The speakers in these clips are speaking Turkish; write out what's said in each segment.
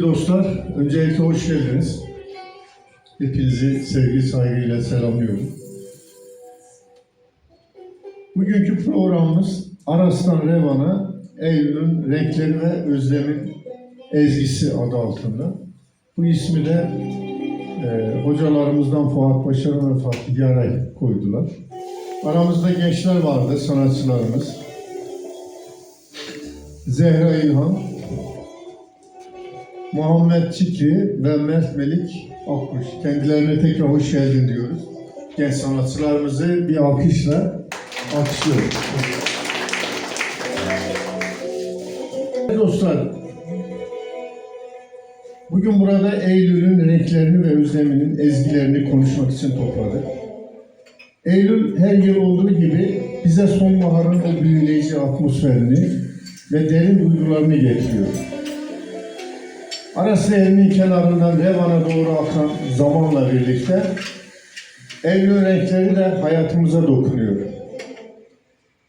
Dostlar, öncelikle hoş geldiniz. Hepinizi sevgi saygıyla selamlıyorum. Bugünkü programımız Aras'tan Revan'a Eylül'ün Renkleri ve Özlem'in Ezgisi adı altında. Bu ismi de e, hocalarımızdan Fuat Başaran ve Fatih Yaray koydular. Aramızda gençler vardı, sanatçılarımız. Zehra İlhan, Muhammed Çikri ve Mert Melik Akkuş. Kendilerine tekrar hoş geldin diyoruz. Genç sanatçılarımızı bir alkışla alkışlıyoruz. Dostlar, bugün burada Eylül'ün renklerini ve özleminin ezgilerini konuşmak için topladık. Eylül her yıl olduğu gibi bize sonbaharın o büyüleyici atmosferini ve derin duygularını getiriyor. Aras Nehri'nin kenarından Revan'a doğru akan zamanla birlikte Eylül renkleri de hayatımıza dokunuyor.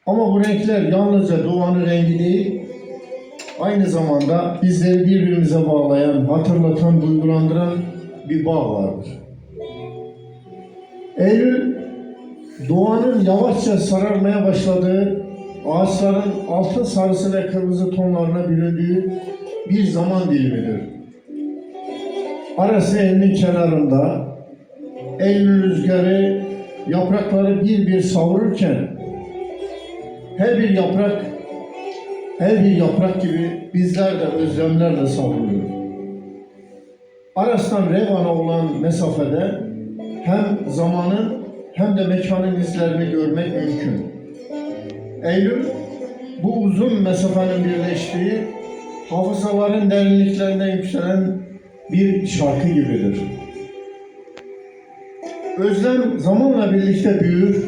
Ama bu renkler yalnızca doğanın rengi değil, aynı zamanda bizleri birbirimize bağlayan, hatırlatan, duygulandıran bir bağ vardır. Eylül, doğanın yavaşça sararmaya başladığı, ağaçların altın sarısı ve kırmızı tonlarına büründüğü bir zaman dilimidir. Aras Nehri'nin kenarında Eylül rüzgarı yaprakları bir bir savururken her bir yaprak her bir yaprak gibi bizler de özlemlerle savruluyor. Aras'tan Revan'a olan mesafede hem zamanın hem de mekanın izlerini görmek mümkün. Eylül bu uzun mesafenin birleştiği hafızaların derinliklerine yükselen bir şarkı gibidir. Özlem zamanla birlikte büyür.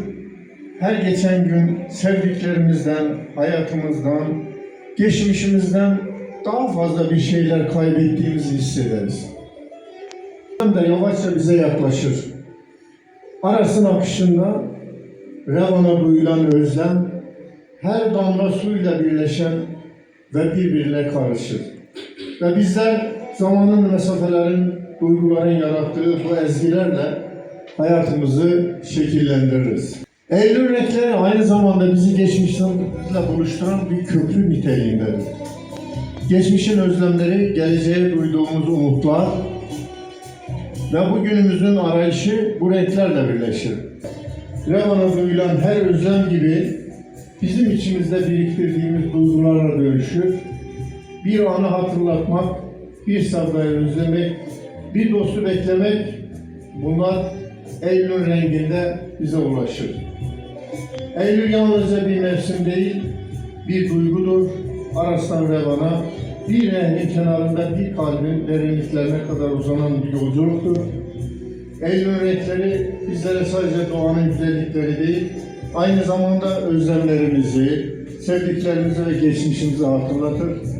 Her geçen gün sevdiklerimizden, hayatımızdan, geçmişimizden daha fazla bir şeyler kaybettiğimizi hissederiz. Özlem de yavaşça bize yaklaşır. Arasın akışında Revan'a duyulan özlem her damla suyla birleşen ve birbirine karışır. Ve bizler zamanın mesafelerin, duyguların yarattığı bu ezgilerle hayatımızı şekillendiririz. Eylül renkleri aynı zamanda bizi geçmişimizle buluşturan bir köprü niteliğindedir. Geçmişin özlemleri, geleceğe duyduğumuz umutlar ve bugünümüzün arayışı bu renklerle birleşir. Revan'a duyulan her özlem gibi bizim içimizde biriktirdiğimiz duygularla dönüşür. Bir anı hatırlatmak, bir sevdayı özlemek, bir dostu beklemek bunlar Eylül renginde bize ulaşır. Eylül yalnızca bir mevsim değil, bir duygudur. Aras'tan Revan'a bir nehrin kenarında bir kalbin derinliklerine kadar uzanan bir yolculuktur. Eylül renkleri bizlere sadece doğanın güzellikleri değil, aynı zamanda özlemlerimizi, sevdiklerimizi ve geçmişimizi hatırlatır.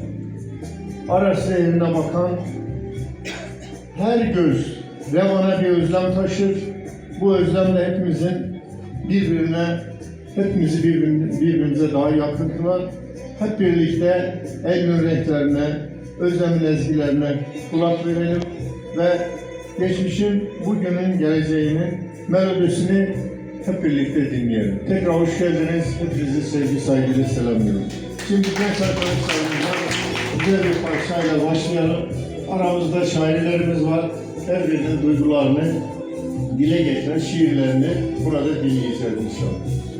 Aras Nehri'ne bakan her göz Revan'a bir özlem taşır. Bu özlemle hepimizin birbirine, hepimizi birbirimize daha yakın kılar. Hep birlikte Eylül renklerine, özlemin ezgilerine kulak verelim ve geçmişin, bugünün, geleceğinin melodisini hep birlikte dinleyelim. Tekrar hoş geldiniz. Hepinizi sevgi saygıyla selamlıyorum. Şimdi genç arkadaşlarımızla güzel bir parçayla başlayalım. Aramızda şairlerimiz var. Her birinin duygularını dile getiren şiirlerini burada dinleyeceğiz inşallah.